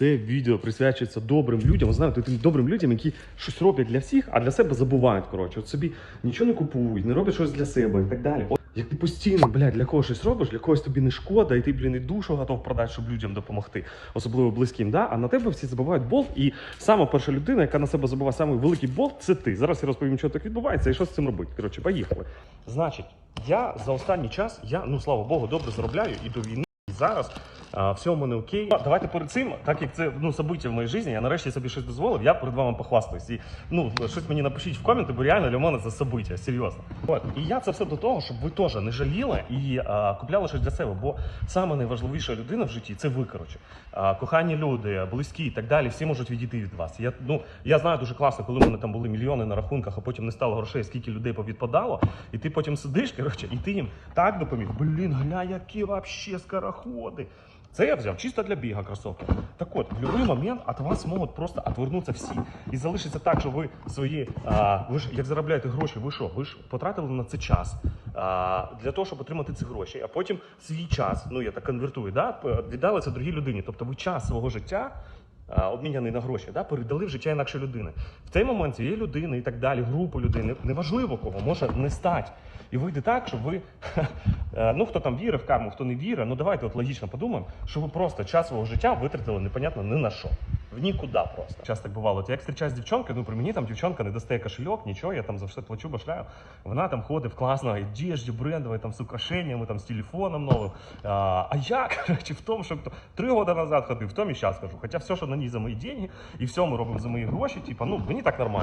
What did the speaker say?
Це відео присвячується добрим людям. Знаєте, тим добрим людям, які щось роблять для всіх, а для себе забувають. Коротше, от собі нічого не купують, не роблять щось для себе і так далі. От, як ти постійно, блядь, для когось щось робиш, для когось тобі не шкода, і ти, блін, і душу готов продати, щоб людям допомогти, особливо близьким. Да? А на тебе всі забувають болт. І сама перша людина, яка на себе забуває самий великий болт, це ти. Зараз я розповім, що так відбувається і що з цим робити. Коротше, поїхали. Значить, я за останній час, я, ну слава Богу, добре заробляю і до війни. І зараз а, все в мене окей. А, Давайте перед цим, так як це ну собиття в моїй житті, я нарешті собі щось дозволив, я перед вами похвастаюсь. І ну щось мені напишіть в коменти, бо реально для мене це собиття, серйозно. От і я це все до того, щоб ви теж не жаліли і а, купляли щось для себе. Бо саме найважливіша людина в житті це ви, коротше. А, кохані люди, близькі і так далі, всі можуть відійти від вас. Я ну я знаю дуже класно, коли в мене там були мільйони на рахунках, а потім не стало грошей, скільки людей повідпадало, і ти потім сидиш, коротше, і ти їм так допоміг. Блін, гля, які вообще скороходи. Це я взяв чисто для біга кросовки. Так от, в будь-який момент від вас можуть просто відвернутися всі. І залишиться так, що ви свої, а, ви ж як заробляєте гроші, ви що? Ви ж потратили на це час а, для того, щоб отримати ці гроші, а потім свій час, ну я так конвертую, да, п- віддали це другій людині. Тобто ви час свого життя. А, Обміняний на гроші, да, передали в життя інакшої людини. В цей момент цієї людини і так далі, групу людини, неважливо кого, може не стать. І вийде так, що ви, е, ну хто там вірив в карму, хто не вірить, ну давайте от логічно подумаємо, що ви просто час свого життя витратили непонятно не на що. В нікуди просто. Часто так бувало. Я як зустрічаюсь з дівчонкою, ну при мені там дівчонка не достає кошельок, нічого, я там за все плачу, башляю. Вона там ходить в класно одежді, брендовій, там з украшеннями, там з телефоном новим. А, а я, короче, в тому, що три роки назад ходив, в тому і зараз кажу. Хоча все, що на ній за мої деньги, і все ми робимо за мої гроші, типа, ну мені так нормально.